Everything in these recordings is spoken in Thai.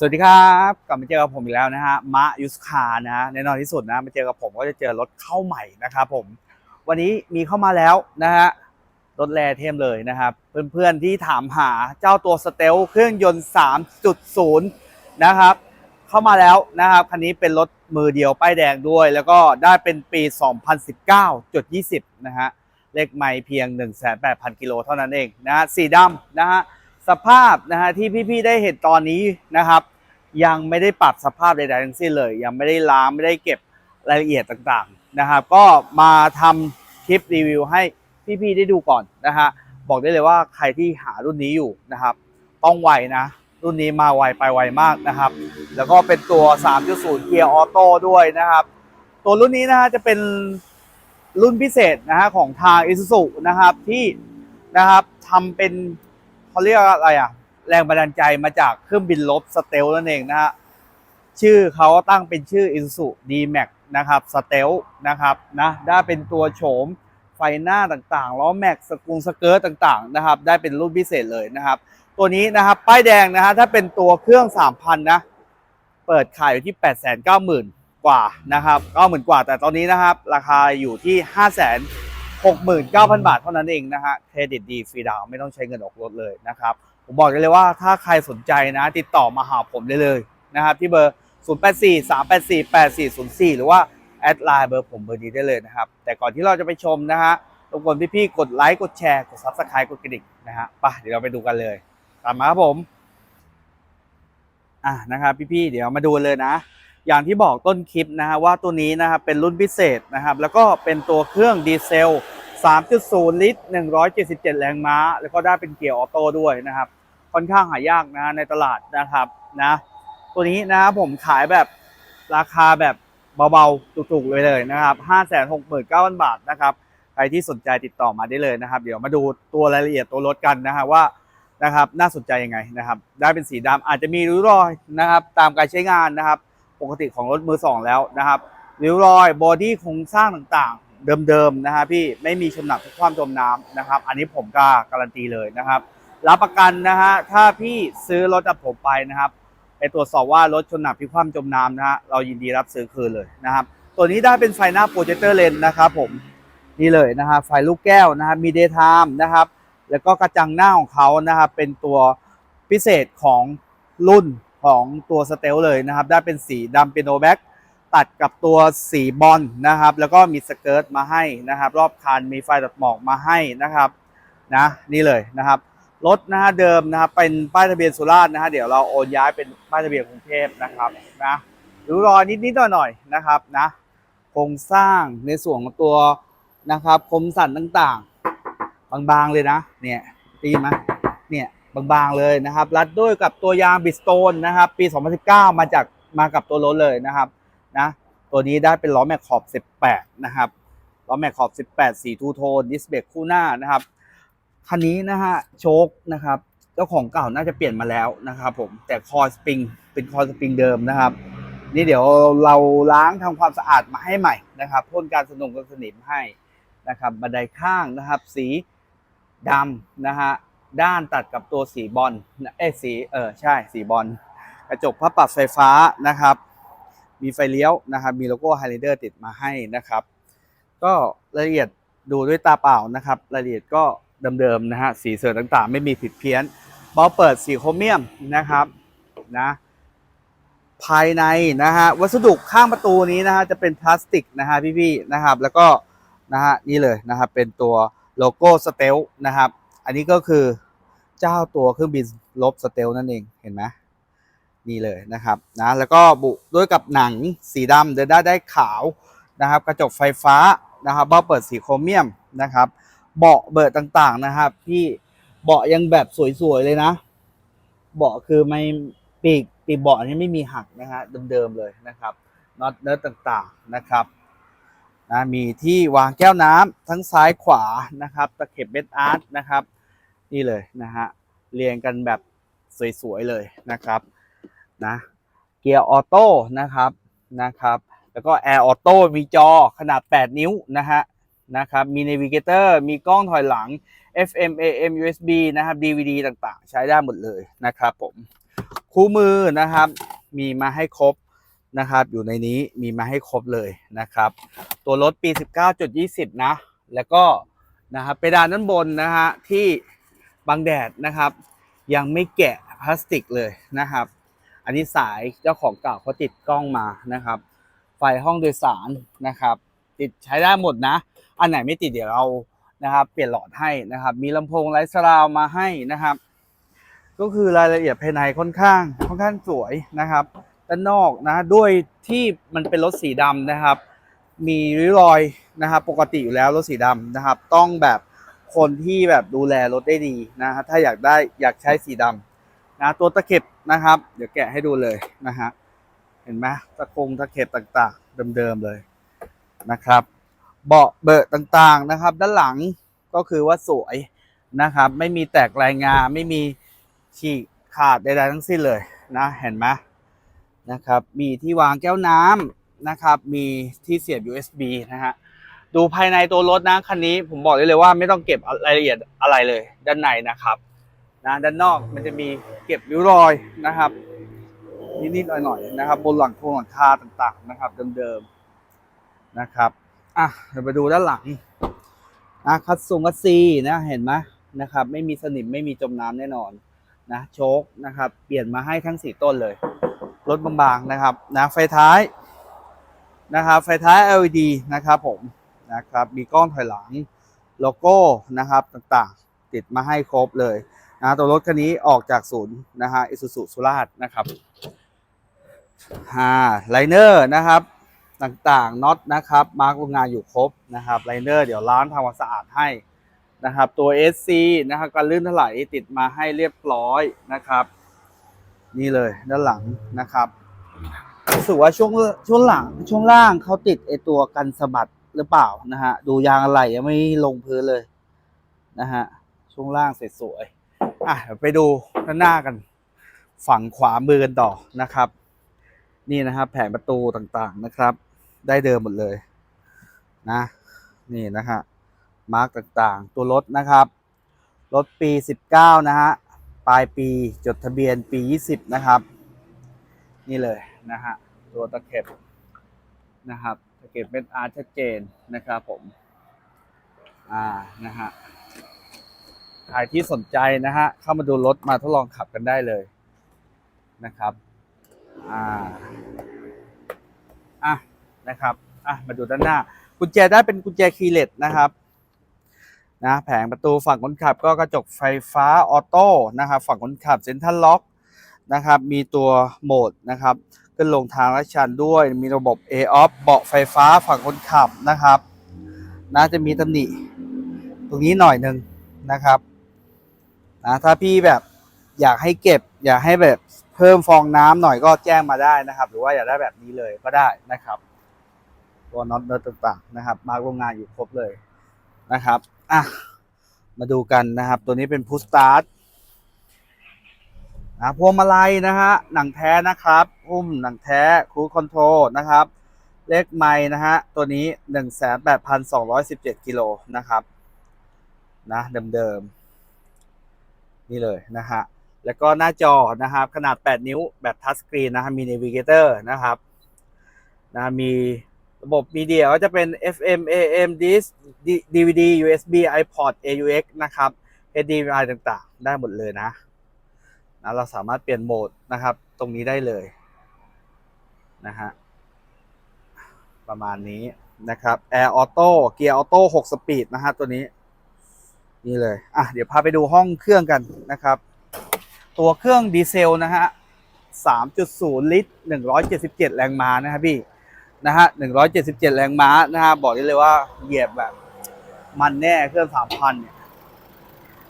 สวัสดีครับกลับมาเจอกับผมอีกแล้วนะฮะมะยุสคานะฮะแน่นอนที่สุดนะมาเจอกับผมก็จะเจอรถเข้าใหม่นะครับผมวันนี้มีเข้ามาแล้วนะฮะรถแรเทมเลยนะครับ เพื่อนๆที่ถามหาเจ้าตัวสเตลเครื่องยนต์ 3.0 นะครับ เข้ามาแล้วนะครับคันนี้เป็นรถมือเดียวป้ายแดงด้วย แล้วก็ได้เป็นปี 2019.20 นะฮะเลขไม่เพียง 1,800กิโลเท่านั้นเองนะฮะสีดำนะฮะ สภาพนะฮะที่พี่ๆได้เห็นตอนนี้นะครับ ยังไม่ได้ปรับสภาพใดๆทั้งสิ้นเลย ยังไม่ได้ล้างไม่ได้เก็บรายละเอียดต่างๆนะครับ ก็มาทำคลิปรีวิวให้พี่ๆได้ดูก่อนนะฮะบอกได้เลยว่าใครที่หารุ่นนี้อยู่นะครับ ต้องไวนะ รุ่นนี้มาไวไปไวมากนะครับ แล้วก็เป็นตัว 3.0 เกียร์ออโต้ด้วยนะครับ ตัวรุ่นนี้นะฮะจะเป็นรุ่นพิเศษนะฮะของทาง Isuzu นะครับที่นะครับทำเป็น เขาเรียกอะไรอะ แรงบันดาลใจมาจากเครื่องบินลบสเตลนั่นเองนะฮะชื่อเขาตั้งเป็นชื่อ Isuzu D-Max นะครับสเตลนะครับนะได้เป็นตัวโฉมไฟหน้าต่างๆล้อแม็กสกุงสเกิร์ตต่างๆนะครับ ได้เป็นรุ่นพิเศษเลยนะครับ ตัวนี้นะครับป้ายแดงนะฮะถ้าเป็นตัวเครื่อง 3,000 นะ เปิดขายอยู่ที่ 890,000 กว่านะครับ 90,000 กว่า แต่ตอนนี้นะครับ ราคาอยู่ที่ 569,000 บาทเท่านั้นเองนะฮะ เครดิตดีฟรีดาวไม่ต้องใช้เงินออกรถเลยนะครับ ผมบอกได้เลยว่าถ้าใครสนใจนะ ติดต่อมาหาผมได้เลยนะครับ ที่เบอร์ 0843848404 หรือว่าแอดไลน์เบอร์ผมเบอร์นี้ได้เลยนะครับ แต่ก่อนที่เราจะไปชมนะฮะรบกวนพี่ๆกดไลค์กดแชร์กด Subscribe กดกระดิ่งนะฮะไปเดี๋ยวเราไปดูกันเลย ตามมาครับผม อะนะครับพี่ๆเดี๋ยวมาดูเลยนะ อย่างที่บอกต้นคลิปนะฮะว่าตัวนี้นะครับเป็นรุ่นพิเศษนะครับ แล้วก็เป็นตัวเครื่องดีเซล 3.0 ลิตร 177 แรงม้า แล้วก็ได้เป็นเกียร์ออโต้ด้วยนะครับ ค่อนข้างหายากนะในตลาดนะครับนะตัวนี้นะครับผมขายแบบราคาแบบเบาๆถูกๆเลยเลยนะครับ 569,000 บาทนะครับใครที่สนใจติดต่อมาได้เลยนะครับ เดี๋ยวมาดูตัวรายละเอียดตัวรถกันนะฮะว่านะครับน่าสนใจยังไงนะครับ ได้เป็นสีดำอาจจะมีริ้วรอยนะครับ ตามการใช้งานนะครับ ปกติของรถมือสองแล้วนะครับริ้วรอยบอดี้โครงสร้างต่างๆ เดิมๆนะฮะพี่ไม่มีชนหนักทุกความจมน้ำนะครับ อันนี้ผมกล้าการันตีเลยนะครับรับประกันนะฮะถ้าพี่ซื้อรถจากผมไปนะครับไปตรวจสอบว่ารถชนหนักพิคว่ำจมน้ำนะฮะเรายินดีรับซื้อคืนเลยนะครับ ตัวนี้ได้เป็นไฟหน้าโปรเจคเตอร์เลนนะครับผมนี่เลยนะฮะไฟลูกแก้วนะครับมีเดย์ไทม์นะครับ แล้วก็กระจังหน้าของเขานะครับเป็นตัวพิเศษของรุ่น ของตัวสเตลเลยนะครับ ได้เป็นสีดำเปียโนแบ็กตัดกับตัวสีบอลนะครับ แล้วก็มีสเกิร์ตมาให้นะครับ รอบคันมีไฟตัดหมอกมาให้นะครับนะนี่เลยนะครับรถนะฮะเดิมนะครับเป็นป้ายทะเบียนสุราษฎร์นะฮะเดี๋ยวเราโอนย้ายเป็นป้ายทะเบียนกรุงเทพนะครับนะดูรอยนิดๆหน่อยๆนะครับนะโครงสร้างในส่วนของตัวนะครับคมสันต่างๆ บางๆเลยนะเนี่ยตีไหม บางๆเลยนะครับ รัดด้วยกับตัวยางบิสโตนนะครับ ปี 2019 มาจากมากับตัวรถเลยนะครับนะตัวนี้ได้เป็นล้อแม็กขอบ 18 นะครับล้อแม็กขอบ 18 สีทูโทนดิสเบรกคู่หน้านะครับคันนี้นะฮะโชคนะครับเจ้าของเก่าน่าจะเปลี่ยนมาแล้วนะครับผมแต่คอสปริงเป็นคอสปริงเดิมนะครับ นี่เดี๋ยวเราล้างทำความสะอาดมาให้ใหม่นะครับพ่นการสนุกกันสนิมให้นะครับบันไดข้างนะครับ สีดำนะฮะ ด้านตัดกับตัวสีบอลเอ้สีเออใช่สีบอลกระจกพับปรับไฟฟ้านะครับ มีไฟเลี้ยวนะครับ มีโลโก้ไฮไลเดอร์ติดมาให้นะครับ ก็รายละเอียดดูด้วยตาเปล่านะครับ รายละเอียดก็เดิมๆนะฮะสีเสือต่างๆ ไม่มีผิดเพี้ยนเบาเปิดสีโครเมียมนะครับนะภายในนะฮะวัสดุข้างประตูนี้นะฮะจะเป็นพลาสติกนะฮะพี่ๆนะครับ แล้วก็นะฮะนี่เลยนะครับเป็นตัวโลโก้สเตลนะครับ อันนี้ก็คือเจ้าตัวเครื่องบินลบสเตลนั่นเองเห็นไหมนี่เลยนะครับนะแล้วก็บุด้วยกับหนังสีดำเดินได้ได้ขาวนะครับ กระจกไฟฟ้านะครับเบ้าเปิดสีโครเมียมนะครับ เบาะเบิดต่างๆนะครับพี่เบาะยังแบบสวยๆเลยนะ เบาะคือไม่ปีกปีกเบาะนี่ไม่มีหักนะฮะเดิมๆเลยนะครับน็อตเนิร์ดต่างๆนะครับนะมีที่วางแก้วน้ำทั้งซ้ายขวานะครับ ตะเข็บเบสอาร์ตนะครับ นี่เลยนะฮะเรียงกันแบบสวยๆเลยนะครับนะเกียร์ออโต้นะครับนะครับแล้วก็แอร์ออโต้มีจอขนาด 8 นิ้วนะฮะนะครับมี Navigator มีกล้องถอยหลัง FM AM USB นะครับ DVD ต่างๆ ใช้ได้หมดเลยนะครับผมคู่มือนะครับมีมาให้ครบนะครับอยู่ในนี้มีมาให้ครบเลยนะครับ ตัวรถปี 19.20 นะ แล้วก็นะครับเพดานด้านบนนะฮะที่ บังแดดนะครับ ยังไม่แกะพลาสติกเลยนะครับ อันนี้สายเจ้าของเก่าเขาติดกล้องมานะครับ ไฟห้องโดยสารนะครับ ติดใช้ได้หมดนะ อันไหนไม่ติดเดี๋ยวเรานะครับ เปลี่ยนหลอดให้นะครับ มีลำโพงไร้สราวมาให้นะครับ ก็คือรายละเอียดภายในค่อนข้างค่อนข้างสวยนะครับด้านนอกนะด้วยที่มันเป็นรถสีดำนะครับ มีริ้วรอยนะครับ ปกติอยู่แล้วรถสีดำนะครับ ต้องแบบ คนที่แบบดูแลรถได้ดีนะฮะถ้าอยากได้อยากใช้สีดำนะตัวตะเข็บนะครับ เดี๋ยวแกะให้ดูเลยนะฮะเห็นไหมตะคงตะเข็บต่างๆ เดิมๆเลยนะครับ เบาะเบอะต่างๆนะครับ ด้านหลังก็คือว่าสวยนะครับ ไม่มีแตกรายงาไม่มีฉีกขาดใดๆทั้งสิ้นเลยนะเห็นไหมนะครับ มีที่วางแก้วน้ำนะครับ มีที่เสียบ USB นะฮะ ดูภายในตัวรถนะคันนี้ผมบอกได้เลยว่าไม่ต้องเก็บรายละเอียดอะไรเลย ด้านในนะครับนะด้านนอกมันจะมีเก็บริ้วรอยนะครับนิดๆหน่อยๆนะครับ บนหลังโครงหลังคาต่างๆนะครับเดิมๆนะครับอะเดี๋ยวไปดูด้านหลังนะคัดสูงคัดซีนะเห็นไหมนะครับ ไม่มีสนิมไม่มีจมน้ำแน่นอนนะโชคนะครับ เปลี่ยนมาให้ทั้งสี่ต้นเลยรถบางๆนะครับนะไฟท้ายนะครับไฟท้าย LED นะครับผม นะครับ มีกล้องถอยหลังโลโก้นะครับต่างๆ ติดมาให้ครบเลยนะตัวรถคันนี้ออกจากศูนย์นะฮะอิสุสุสุราษนะครับอ่าไลเนอร์นะครับต่างๆน็อตนะครับมาร์กโรงงานอยู่ครบนะครับไลเนอร์เดี๋ยวล้างทำความสะอาดให้นะครับตัว SC นะครับการลื่นถลายติดมาให้เรียบร้อยนะครับ นี่เลยด้านหลังนะครับรู้สึกว่าช่วงช่วงหลังช่วงล่างเขาติดไอตัวกันสะบัด หรือเปล่านะฮะ ดูยางอะไหล่ยังไม่ลงพื้นเลยนะฮะ ช่วงล่างเสร็จสวย อะไปดูด้านหน้ากัน ฝั่งขวามือกันต่อนะครับ นี่นะครับแผงประตูต่างๆนะครับ ได้เดิมหมดเลยนะ นี่นะฮะ มาร์กต่างๆ ตัวรถนะครับ รถปี 19 นะฮะ ปลายปีจดทะเบียนปี 20 นะครับ นี่เลยนะฮะ ตัวตะเข็บ นะครับตะเข็บเป็นอาร์ชัดเจนนะครับผม อ่านะฮะใครที่สนใจนะฮะเข้ามาดูรถมาทดลองขับกันได้เลยนะครับ อ่า อะนะครับ อะมาดูด้านหน้า กุญแจได้เป็นกุญแจคีย์เลสนะครับนะแผงประตูฝั่งคนขับก็กระจกไฟฟ้าออโต้นะครับฝั่งคนขับเซ็นทรัลล็อกนะครับ มีตัวโหมดนะครับ ขึ้นลงทางและชันด้วย มีระบบ A off เบาะไฟฟ้าฝั่งคนขับนะครับ น่าจะมีตำหนิตรงนี้หน่อยหนึ่งนะครับนะถ้าพี่แบบอยากให้เก็บ อยากให้แบบเพิ่มฟองน้ำหน่อยก็แจ้งมาได้นะครับ หรือว่าอยากได้แบบนี้เลยก็ได้นะครับตัวน็อตต่างๆนะครับ มาโรงงานอยู่ครบเลยนะครับอะมาดูกันนะครับ ตัวนี้เป็นพุสตาร์ท นะพวงมาลัยนะฮะหนังแท้นะครับอุ้มหนังแท้คูคอนโทรลนะครับ เลขไม้นะฮะตัวนี้18,217กิโลนะครับนะเดิมๆนี่เลยนะฮะแล้วก็หน้าจอนะครับ ขนาด 8 นิ้วแบบทัชสกรีนนะฮะมี Navigator นะครับนะมีระบบมีเดียก็จะเป็น FM AM Disc DVD USB iPod AUX นะครับ HDMI ต่างๆ ได้หมดเลยนะ นะเราสามารถเปลี่ยนโหมดนะครับ ตรงนี้ได้เลยนะฮะประมาณนี้นะครับ Air Auto เกียร์ออโต้6สปีดนะฮะตัวนี้ นี่เลย อะ เดี๋ยวพาไปดูห้องเครื่องกันนะครับ ตัวเครื่องดีเซลนะฮะ 3.0 ลิตร 177 แรงม้านะครับพี่นะฮะ 177 แรงม้านะฮะ บอกได้เลยว่าเหยียบแบบ มันแน่เครื่อง 3,000 เนี่ย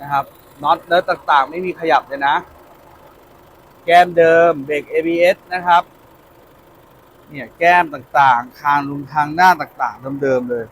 นะครับน็อตเนื้อต่างๆ ไม่มีขยับเลยนะ แก้มเดิมเบรก ABS นะครับ เนี่ยแก้มต่างๆ คางลุงทางหน้าต่างๆ เดิมๆเลย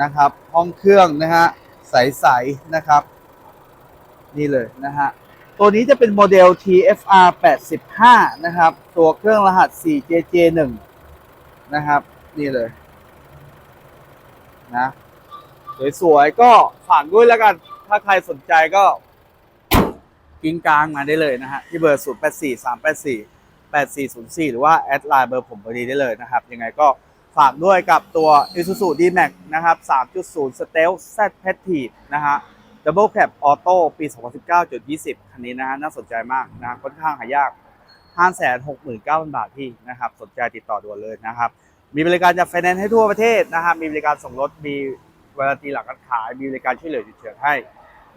นะครับ ห้องเครื่องนะฮะใสๆนะครับ นี่เลยนะฮะตัวนี้จะเป็นโมเดล TFR 85นะครับ ตัวเครื่องรหัส 4JJ1 นะครับ นี่เลยนะสวยๆก็ฝากด้วยแล้วกัน ถ้าใครสนใจก็ กิ้งกลางมาได้เลยนะฮะที่เบอร์ 0 8 4 3 8 4 8 4 0 4 หรือว่าแอดไลน์เบอร์ผมพอดีได้เลยนะครับ ยังไงก็ฝากด้วยกับตัว Isuzu D-Max นะครับ 3.0 Stealth Z p e t i v e นะฮะ Double Cab Auto ปี 2019.20 คันนี้นะฮะน่าสนใจมากนะค่อนข้างหายาก 569,000 บาทพี่นะครับ สนใจติดต่อด่วนเลยนะครับ มีบริการจัดไฟแนนซ์ให้ทั่วประเทศนะครับ มีบริการส่งรถ มีเวลาตีหลังการขาย มีบริการช่วยเหลือฉุกเฉินให้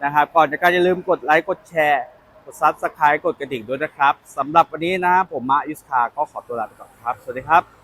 นะครับ ก่อนจากการอย่าลืมกดไลค์ กดแชร์ กดซับสไครต์กดกระดิ่งด้วยนะครับสำหรับวันนี้นะผมมาอิสคาก็ขอตัวลาไปก่อนครับ สวัสดีครับ